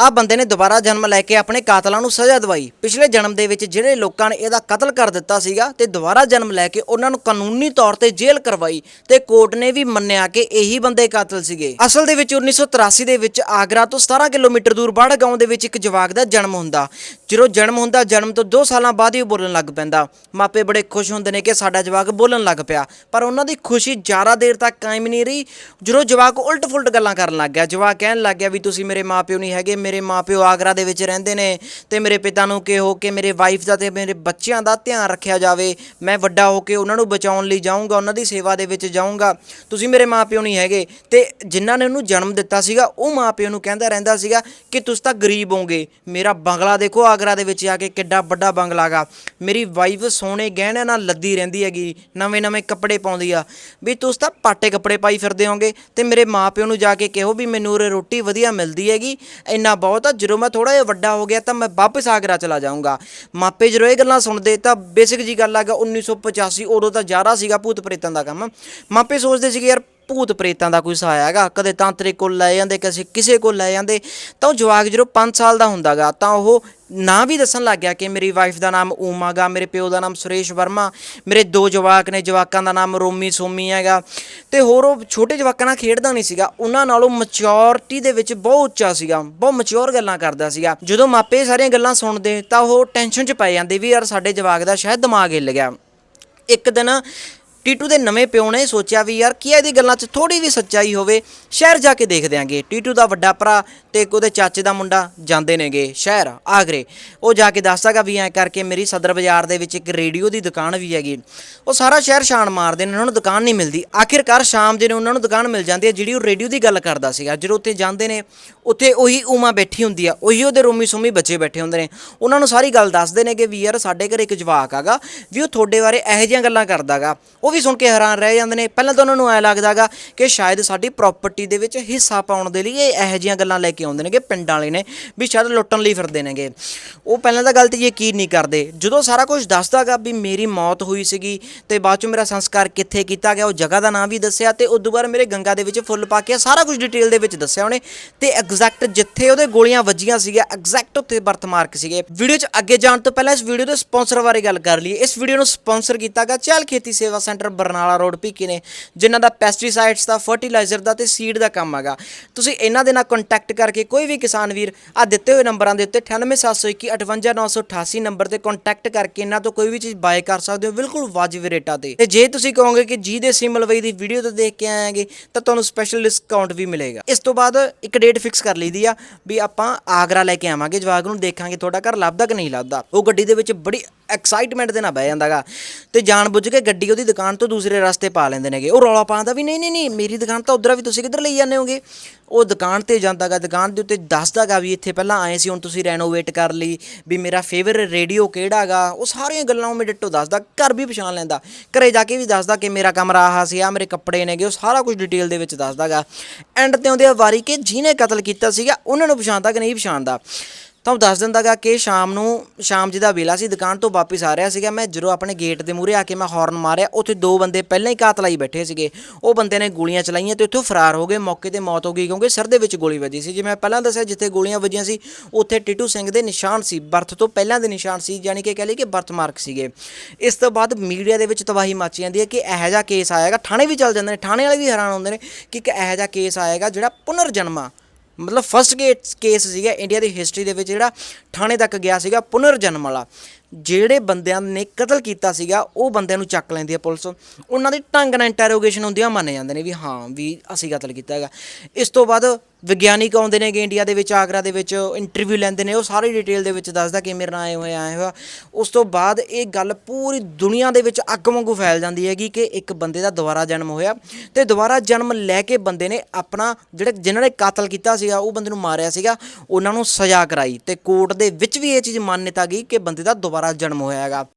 ਆ ਬੰਦੇ ਨੇ ਦੁਬਾਰਾ ਜਨਮ ਲੈ ਕੇ ਆਪਣੇ ਕਾਤਲਾਂ ਨੂੰ ਸਜ਼ਾ ਦਵਾਈ। ਪਿਛਲੇ ਜਨਮ ਦੇ ਵਿੱਚ ਜਿਹੜੇ ਲੋਕਾਂ ਨੇ ਇਹਦਾ ਕਤਲ ਕਰ ਦਿੱਤਾ ਸੀਗਾ ਤੇ ਦੁਬਾਰਾ ਜਨਮ ਲੈ ਕੇ ਉਹਨਾਂ ਨੂੰ ਕਾਨੂੰਨੀ ਤੌਰ ਤੇ ਜੇਲ੍ਹ ਕਰਵਾਈ ਤੇ ਕੋਰਟ ਨੇ ਵੀ ਮੰਨਿਆ ਕਿ ਇਹੀ ਬੰਦੇ ਕਾਤਲ ਸੀਗੇ। ਅਸਲ ਦੇ ਵਿੱਚ 1983 ਦੇ ਵਿੱਚ ਆਗਰਾ ਤੋਂ 17 ਕਿਲੋਮੀਟਰ ਦੂਰ ਬਾੜਾ ਗਾਉਂ ਦੇ ਵਿੱਚ ਇੱਕ ਜਵਾਕ ਦਾ ਜਨਮ ਹੁੰਦਾ। ਜਦੋਂ ਜਨਮ ਹੁੰਦਾ, ਜਨਮ ਤੋਂ 2 ਸਾਲਾਂ ਬਾਅਦ ਹੀ ਉਹ ਬੋਲਣ ਲੱਗ ਪੈਂਦਾ। ਮਾਪੇ ਬੜੇ ਖੁਸ਼ ਹੁੰਦੇ ਨੇ ਕਿ ਸਾਡਾ ਜਵਾਕ ਬੋਲਣ ਲੱਗ ਪਿਆ, ਪਰ ਉਹਨਾਂ ਦੀ ਖੁਸ਼ੀ ਜ਼ਿਆਦਾ ਦੇਰ ਤੱਕ ਕਾਇਮ ਨਹੀਂ ਰਹੀ। ਜਦੋਂ ਜਵਾਕ ਉਲਟ-ਫੁਲਟ ਗੱਲਾਂ ਕਰਨ ਲੱਗ ਗਿਆ, ਜਵਾਕ ਕਹਿਣ ਲੱਗ ਗਿਆ ਵੀ ਤੁਸੀਂ ਮੇਰੇ ਮਾਪਿਓ ਨਹੀਂ ਹੈਗੇ ਮੇਰੇ ਮਾਪਿਓ ਆਗਰਾ ਦੇ ਵਿੱਚ ਰਹਿੰਦੇ ਨੇ ਤੇ ਮੇਰੇ ਪਿਤਾ ਨੂੰ ਕਿਹੋ ਕਿ ਮੇਰੇ ਵਾਈਫ ਦਾ ਤੇ ਮੇਰੇ ਬੱਚਿਆਂ ਦਾ ਧਿਆਨ ਰੱਖਿਆ ਜਾਵੇ। ਮੈਂ ਵੱਡਾ ਹੋ ਕੇ ਉਹਨਾਂ ਨੂੰ ਬਚਾਉਣ ਲਈ ਜਾਊਂਗਾ, ਉਹਨਾਂ ਦੀ ਸੇਵਾ ਦੇ ਵਿੱਚ ਜਾਊਂਗਾ। ਤੁਸੀਂ ਮੇਰੇ ਮਾਪਿਓ ਨਹੀਂ ਹੈਗੇ। ਤੇ ਜਿਨ੍ਹਾਂ ਨੇ ਉਹਨੂੰ ਜਨਮ ਦਿੱਤਾ ਸੀਗਾ, ਉਹ ਮਾਪਿਓ ਨੂੰ ਕਹਿੰਦਾ ਰਹਿੰਦਾ ਸੀਗਾ ਕਿ ਤੁਸੀਂ ਤਾਂ ਗਰੀਬ ਹੋਗੇ ਮੇਰਾ ਬੰਗਲਾ ਦੇਖੋ ਆਗਰਾ ਦੇ ਵਿੱਚ ਆ ਕੇ ਕਿੱਡਾ ਵੱਡਾ ਬੰਗਲਾ ਗਾ। ਮੇਰੀ ਵਾਈਫ ਸੋਨੇ ਗਹਿਣਿਆਂ ਨਾਲ ਲੱਦੀ ਰਹਿੰਦੀ ਹੈਗੀ ਨਵੇਂ ਨਵੇਂ ਕੱਪੜੇ ਪਾਉਂਦੀ ਆ। ਵੀ ਤੁਸੀਂ ਤਾਂ ਪਾਟੇ ਕੱਪੜੇ ਪਾਈ ਫਿਰਦੇ ਹੋਗੇ ਤੇ ਮੇਰੇ ਮਾਪਿਓ ਨੂੰ ਜਾ ਕੇ ਕਹੋ ਵੀ ਮੈਨੂੰ ਰੋਟੀ ਵਧੀਆ ਮਿਲਦੀ ਹੈਗੀ, ਇੰਨਾ ਬਹੁਤ ਆ। ਜਦੋਂ ਮੈਂ ਥੋੜਾ ਜਿਹਾ ਵੱਡਾ ਹੋ ਗਿਆ ਤਾਂ ਮੈਂ ਵਾਪਸ ਆਗਰਾ ਚਲਾ ਜਾਊਂਗਾ। ਮਾਪੇ ਜਦੋਂ ਇਹ ਗੱਲਾਂ ਸੁਣਦੇ ਤਾਂ ਬੇਸਿਕ ਜੀ ਗੱਲ ਆ ਗਾ 1985 ਉਦੋਂ ਤਾਂ ਜ਼ਿਆਦਾ ਸੀਗਾ ਭੂਤ ਪ੍ਰੇਤਾਂ ਦਾ ਕੰਮ। ਮਾਪੇ ਸੋਚਦੇ ਸੀਗੇ, ਯਾਰ, ਭੂਤ ਪ੍ਰੇਤਾਂ ਦਾ ਕੋਈ ਸਹਾਇਆ ਹੈਗਾ। ਕਦੇ ਤਾਂਤਰਿਕ ਕੋਲ ਲੈ ਜਾਂਦੇ ਕਿਸੇ ਕਿਸੇ ਕੋਲ ਲੈ ਜਾਂਦੇ। ਤਾਂ ਉਹ ਜਵਾਕ ਜਦੋਂ 5 ਸਾਲ ਦਾ ਹੁੰਦਾਗਾ, ਤਾਂ ਉਹ ਨਾਂ ਵੀ ਦੱਸਣ ਲੱਗ ਗਿਆ ਕਿ ਮੇਰੀ ਵਾਈਫ ਦਾ ਨਾਮ ਊਮਾ ਗਾ, ਮੇਰੇ ਪਿਓ ਦਾ ਨਾਮ ਸੁਰੇਸ਼ ਵਰਮਾ, ਮੇਰੇ ਦੋ ਜਵਾਕ ਨੇ, ਜਵਾਕਾਂ ਦਾ ਨਾਮ ਰੋਮੀ ਸੋਮੀ ਹੈਗਾ। ਤੇ ਹੋਰ ਉਹ ਛੋਟੇ ਜਵਾਕਾਂ ਨਾਲ ਖੇਡਦਾ ਨਹੀਂ ਸੀਗਾ। ਉਹਨਾਂ ਨਾਲੋਂ ਮੈਚੁਰਿਟੀ ਦੇ ਵਿੱਚ ਬਹੁਤ ਉੱਚਾ ਸੀਗਾ। ਬਹੁਤ ਮੈਚੁਰ ਗੱਲਾਂ ਕਰਦਾ ਸੀਗਾ। ਜਦੋਂ ਮਾਪੇ ਸਾਰੀਆਂ ਗੱਲਾਂ ਸੁਣਦੇ ਤਾਂ ਉਹ ਟੈਨਸ਼ਨ 'ਚ ਪੈ ਜਾਂਦੇ ਵੀ ਯਾਰ ਸਾਡੇ ਜਵਾਕ ਦਾ ਸ਼ਾਇਦ ਦਿਮਾਗ ਹਿੱਲ ਗਿਆ। ਇੱਕ ਦਿਨ ਟੀਟੂ ਦੇ ਨਵੇਂ ਪਿਓ ਨੇ ਸੋਚਿਆ ਵੀ ਯਾਰ ਕੀ ਇਹਦੀ ਗੱਲਾਂ 'ਚ ਥੋੜੀ ਵੀ ਸੱਚਾਈ ਹੋਵੇ, ਸ਼ਹਿਰ ਜਾ ਕੇ ਦੇਖ ਦਿਆਂਗੇ ਟੀਟੂ ਦਾ ਵੱਡਾ ਭਰਾ ਤੇ ਉਹਦੇ ਚਾਚੇ ਦਾ ਮੁੰਡਾ ਜਾਂਦੇ ਨੇਗੇ ਸ਼ਹਿਰ, ਆਗਰੇ। ਉਹ ਜਾ ਕੇ ਦੱਸਦਾਗਾ ਵੀ ਐਂ ਕਰਕੇ ਮੇਰੀ ਸਦਰ ਬਾਜ਼ਾਰ ਦੇ ਵਿੱਚ ਇੱਕ ਰੇਡੀਓ ਦੀ ਦੁਕਾਨ ਵੀ ਹੈਗੀ। ਉਹ ਸਾਰਾ ਸ਼ਹਿਰ ਛਾਣ ਮਾਰਦੇ ਨੇ, ਉਹਨਾਂ ਨੂੰ ਦੁਕਾਨ ਨਹੀਂ ਮਿਲਦੀ। ਆਖਿਰਕਾਰ ਸ਼ਾਮ ਦੇ ਨੂੰ ਉਹਨਾਂ ਨੂੰ ਦੁਕਾਨ ਮਿਲ ਜਾਂਦੀ ਹੈ, ਜਿਹੜੀ ਉਹ ਰੇਡੀਓ ਦੀ ਗੱਲ ਕਰਦਾ ਸੀਗਾ। ਜਦੋਂ ਉੱਥੇ ਜਾਂਦੇ ਨੇ, ਉੱਥੇ ਉਹੀ ਉਮਾ ਬੈਠੀ ਹੁੰਦੀ ਆ, ਉਹੀ ਉਹਦੇ ਰੋਮੀ ਸੋਮੀ ਬੱਚੇ ਬੈਠੇ ਹੁੰਦੇ ਨੇ। ਉਹਨਾਂ ਨੂੰ ਸਾਰੀ ਗੱਲ ਦੱਸਦੇ ਨੇ ਕਿ ਵੀ ਯਾਰ ਸਾਡੇ ਘਰ ਇੱਕ ਜਵਾਕ ਆਗਾ ਵੀ ਉਹ ਤੁਹਾਡੇ ਬਾਰੇ ਇਹੋ ਜਿਹੀਆਂ ਗੱਲਾਂ ਕਰਦਾਗਾ। ਉਹ ਉਹ ਵੀ ਸੁਣ ਕੇ ਹੈਰਾਨ ਰਹਿ ਜਾਂਦੇ ਨੇ। ਪਹਿਲਾਂ ਤਾਂ ਉਹਨਾਂ ਨੂੰ ਐ ਲੱਗਦਾਗਾ ਕਿ ਸ਼ਾਇਦ ਸਾਡੀ ਪ੍ਰਾਪਰਟੀ ਦੇ ਵਿੱਚ ਹਿੱਸਾ ਪਾਉਣ ਦੇ ਲਈ ਇਹ ਇਹੋ ਜਿਹੀਆਂ ਗੱਲਾਂ ਲੈ ਕੇ ਆਉਂਦੇ ਨੇਗੇ, ਪਿੰਡਾਂ ਵਾਲੇ ਨੇ, ਵੀ ਸ਼ਾਇਦ ਲੁੱਟਣ ਲਈ ਫਿਰਦੇ ਨੇਗੇ। ਉਹ ਪਹਿਲਾਂ ਤਾਂ ਗੱਲ ਤੇ ਯਕੀਨ ਨਹੀਂ ਕਰਦੇ। ਜਦੋਂ ਸਾਰਾ ਕੁਝ ਦੱਸਦਾਗਾ ਵੀ ਮੇਰੀ ਮੌਤ ਹੋਈ ਸੀਗੀ ਤੇ ਬਾਅਦ ਚ ਮੇਰਾ ਸੰਸਕਾਰ ਕਿੱਥੇ ਕੀਤਾ ਗਿਆ, ਉਹ ਜਗ੍ਹਾ ਦਾ ਨਾਮ ਵੀ ਦੱਸਿਆ ਤੇ ਉਦੋਂ ਬਾਅਦ ਮੇਰੇ ਗੰਗਾ ਦੇ ਵਿੱਚ ਫੁੱਲ ਪਾ ਕੇ ਸਾਰਾ ਕੁਝ ਡਿਟੇਲ ਦੇ ਵਿੱਚ ਦੱਸਿਆ ਉਹਨੇ ਤੇ ਐਗਜ਼ੈਕਟ ਜਿੱਥੇ ਉਹਦੇ ਗੋਲੀਆਂ ਵੱਜੀਆਂ ਸੀਗਾ ਐਗਜ਼ੈਕਟ ਉੱਥੇ ਬਰਥ ਮਾਰਕ ਸੀਗੇ। ਵੀਡੀਓ 'ਚ ਅੱਗੇ ਜਾਣ ਤੋਂ ਪਹਿਲਾਂ ਇਸ ਵੀਡੀਓ ਦੇ ਸਪਾਂਸਰ ਬਾਰੇ ਗੱਲ ਕਰ ਲਈਏ। ਇਸ ਵੀਡੀਓ ਨੂੰ ਸਪਾਂਸਰ ਕੀਤਾਗਾ ਚੱਲ ਖੇਤੀ ਸੇਵਾ ਸੈਂਟਰ ਬਰਨਾਲਾ ਰੋਡ ਭੀਖੀ ਨੇ, ਜਿਨ੍ਹਾਂ ਦਾ ਪੈਸਟੀਸਾਈਡਸ ਦਾ ਫਰਟੀਲਾਈਜ਼ਰ ਦਾ ਤੇ ਸੀਡ ਦਾ ਕੰਮ ਹੈਗਾ। ਤੁਸੀਂ ਇਹਨਾਂ ਦੇ ਨਾਲ ਕੰਟੈਕਟ ਕਰਕੇ ਕੋਈ ਵੀ ਕਿਸਾਨ ਵੀਰ ਆ ਦਿੱਤੇ ਹੋਏ ਨੰਬਰਾਂ ਦੇ ਉੱਤੇ 98721 58988 ਨੰਬਰ ਤੇ ਕੰਟੈਕਟ ਕਰਕੇ ਇਹਨਾਂ ਤੋਂ ਕੋਈ ਵੀ ਚੀਜ਼ ਬਾਏ ਕਰ ਸਕਦੇ ਹੋ, ਬਿਲਕੁਲ ਵਾਜਬ ਰੇਟਾਂ ਤੇ। ਤੇ ਜੇ ਤੁਸੀਂ ਕਹੋਗੇ ਕਿ ਜੀ ਦੇ ਸਿਮ ਮਲਵਈ ਦੀ ਵੀਡੀਓ ਤੋਂ ਦੇਖ ਕੇ ਆਏਗੇ ਤਾਂ ਤੁਹਾਨੂੰ ਸਪੈਸ਼ਲ ਡਿਸਕਾਊਂਟ ਵੀ ਮਿਲੇਗਾ। ਇਸ ਤੋਂ ਬਾਅਦ ਇੱਕ ਡੇਟ ਫਿਕਸ ਕਰ ਲਈਦੀ ਆ, ਵੀ ਆਪਾਂ ਆਗਰਾ ਲੈ ਕੇ ਆਵਾਂਗੇ ਜਵਾਗ ਨੂੰ ਦੇਖਾਂਗੇ ਤੁਹਾਡਾ ਘਰ ਲੱਭਦਾ ਕਿ ਨਹੀਂ ਲੱਭਦਾ। ਉਹ ਗੱਡੀ ਦੇ ਵਿੱਚ ਬੜੀ ਐਕਸਾਈਟਮੈਂਟ ਦੇ ਨਾਲ ਬਹਿ ਜਾਂਦਾਗਾ। ਤੇ ਜਾਣ ਬੁੱਝ ਕੇ ਗੱਡੀ ਉਹਦੀ ਦੁਕਾਨ ਤੋਂ ਦੂਸਰੇ ਰਸਤੇ ਪਾ ਲੈਂਦੇ ਨੇਗੇ। ਉਹ ਰੌਲਾ ਪਾਉਂਦਾ ਵੀ ਨਹੀਂ ਨਹੀਂ ਨਹੀਂ, ਮੇਰੀ ਦੁਕਾਨ ਤਾਂ ਉਧਰ ਵੀ ਤੁਸੀਂ ਕਿੱਧਰ ਲਈ ਜਾਂਦੇ ਹੋਗੇ? ਉਹ ਦੁਕਾਨ ਤੇ ਜਾਂਦਾਗਾ, ਦੁਕਾਨ ਦੇ ਉੱਤੇ ਦੱਸਦਾਗਾ ਵੀ ਇੱਥੇ ਪਹਿਲਾਂ ਆਏ ਸੀ, ਹੁਣ ਤੁਸੀਂ ਰੈਨੋਵੇਟ ਕਰ ਲਈ, ਵੀ ਮੇਰਾ ਫੇਵਰਿਟ ਰੇਡੀਓ ਕਿਹੜਾਗਾ? ਉਹ ਸਾਰੀਆਂ ਗੱਲਾਂ ਉਹ ਮੇਰੇ ਤੋਂ ਦੱਸਦਾ, ਘਰ ਵੀ ਪਛਾਣ ਲੈਂਦਾ। ਘਰੇ ਜਾ ਕੇ ਵੀ ਦੱਸਦਾ ਕਿ ਮੇਰਾ ਕਮਰਾ ਆਹ ਸੀ ਆ ਮੇਰੇ ਕੱਪੜੇ ਨੇਗੇ, ਉਹ ਸਾਰਾ ਕੁਝ ਡਿਟੇਲ ਦੇ ਵਿੱਚ ਦੱਸਦਾਗਾ। ਐਂਡ ਤੇ ਆਉਂਦੇ ਆ ਵਾਰੀ ਕਿ ਜਿਹਨੇ ਕਤਲ ਕੀਤਾ ਸੀਗਾ, ਉਹਨਾਂ ਨੂੰ ਪਛਾਣਦਾ ਕਿ ਨਹੀਂ ਪਛਾਣਦਾ। ਤੁਹਾਨੂੰ ਦੱਸ ਦਿੰਦਾ ਗਾ ਕਿ ਸ਼ਾਮ ਨੂੰ, ਸ਼ਾਮ ਜੀ ਦਾ ਵੇਲਾ ਸੀ, ਦੁਕਾਨ ਤੋਂ ਵਾਪਸ ਆ ਰਿਹਾ ਸੀਗਾ ਮੈਂ, ਜਦੋਂ ਆਪਣੇ ਗੇਟ ਦੇ ਮੂਹਰੇ ਆ ਕੇ ਮੈਂ ਹਾਰਨ ਮਾਰਿਆ, ਉੱਥੇ ਦੋ ਬੰਦੇ ਪਹਿਲਾਂ ਹੀ ਕਾਤਲਾਈ ਬੈਠੇ ਸੀਗੇ। ਉਹ ਬੰਦੇ ਨੇ ਗੋਲੀਆਂ ਚਲਾਈਆਂ ਤੇ ਉੱਥੋਂ ਫਰਾਰ ਹੋ ਗਏ, ਮੌਕੇ ਤੇ ਮੌਤ ਹੋ ਗਈ ਕਿਉਂਕਿ ਸਿਰ ਦੇ ਵਿੱਚ ਗੋਲੀ ਵੱਜੀ ਸੀ। ਜਿਵੇਂ ਮੈਂ ਪਹਿਲਾਂ ਦੱਸਿਆ, ਜਿੱਥੇ ਗੋਲੀਆਂ ਵੱਜੀਆਂ ਸੀ, ਉੱਥੇ ਟੀਟੂ ਸਿੰਘ ਦੇ ਨਿਸ਼ਾਨ ਸੀ, ਬਰਥ ਤੋਂ ਪਹਿਲਾਂ ਦੇ ਨਿਸ਼ਾਨ ਸੀ, ਯਾਨੀ ਕਿ ਕਹਿ ਲਈ ਕਿ ਬਰਥ ਮਾਰਕ ਸੀਗੇ। ਇਸ ਤੋਂ ਬਾਅਦ ਮੀਡੀਆ ਦੇ ਵਿੱਚ ਤਬਾਹੀ ਮਚ ਜਾਂਦੀ ਹੈ ਕਿ ਇਹੋ ਜਿਹਾ ਕੇਸ ਆਏਗਾ ਥਾਣੇ ਵੀ ਚੱਲ ਜਾਂਦੇ ਨੇ, ਥਾਣੇ ਵਾਲੇ ਵੀ ਹੈਰਾਨ ਹੁੰਦੇ ਨੇ ਕਿ ਇੱਕ ਇਹੋ ਜਿਹਾ ਕੇਸ ਆਏਗਾ ਜਿਹੜਾ ਪੁਨਰ ਜਨਮਾ ਮਤਲਬ ਫਸਟ ਕੇਸ ਕੇਸ ਸੀਗਾ ਇੰਡੀਆ ਦੀ ਹਿਸਟਰੀ ਦੇ ਵਿੱਚ ਜਿਹੜਾ ਥਾਣੇ ਤੱਕ ਗਿਆ ਸੀਗਾ ਪੁਨਰ ਜਨਮ ਵਾਲਾ। ਜਿਹੜੇ ਬੰਦਿਆਂ ਨੇ ਕਤਲ ਕੀਤਾ ਸੀਗਾ, ਉਹ ਬੰਦਿਆਂ ਨੂੰ ਚੱਕ ਲੈਂਦੀ ਹੈ ਪੁਲਿਸ। ਉਹਨਾਂ ਦੀ ਢੰਗ ਨਾਲ ਇੰਟਰੋਗੇਸ਼ਨ ਹੁੰਦੀਆਂ ਮੰਨੇ ਜਾਂਦੇ ਨੇ ਵੀ ਹਾਂ, ਵੀ ਅਸੀਂ ਕਤਲ ਕੀਤਾ ਹੈਗਾ। ਇਸ ਤੋਂ ਬਾਅਦ ਵਿਗਿਆਨਿਕ ਆਉਂਦੇ ਨੇਗੇ ਇੰਡੀਆ ਦੇ ਵਿੱਚ, ਆਗਰਾ ਦੇ ਵਿੱਚ ਇੰਟਰਵਿਊ ਲੈਂਦੇ ਨੇ, ਉਹ ਸਾਰੀ ਡਿਟੇਲ ਦੇ ਵਿੱਚ ਦੱਸਦਾ ਕਿ ਮੇਰੇ ਨਾਲ ਆਏ ਹੋਏ, ਆਏ ਹੋਇਆ ਉਸ ਤੋਂ ਬਾਅਦ ਇਹ ਗੱਲ ਪੂਰੀ ਦੁਨੀਆ ਦੇ ਵਿੱਚ ਅੱਗ ਵਾਂਗੂ ਫੈਲ ਜਾਂਦੀ ਹੈਗੀ ਕਿ ਇੱਕ ਬੰਦੇ ਦਾ ਦੁਬਾਰਾ ਜਨਮ ਹੋਇਆ। ਤੇ ਦੁਬਾਰਾ ਜਨਮ ਲੈ ਕੇ ਬੰਦੇ ਨੇ ਆਪਣਾ ਜਿਹੜੇ, ਜਿਨ੍ਹਾਂ ਨੇ ਕਾਤਲ ਕੀਤਾ ਸੀਗਾ, ਉਹ ਬੰਦੇ ਨੂੰ ਮਾਰਿਆ ਸੀਗਾ, ਉਹਨਾਂ ਨੂੰ ਸਜ਼ਾ ਕਰਾਈ। ਤੇ ਕੋਰਟ ਦੇ ਵਿੱਚ ਵੀ ਇਹ ਚੀਜ਼ ਮਾਨਤਾ ਗਈ ਕਿ ਬੰਦੇ ਦਾ ਦੁਬਾਰਾ ਜਨਮ ਹੋਇਆ ਹੈਗਾ।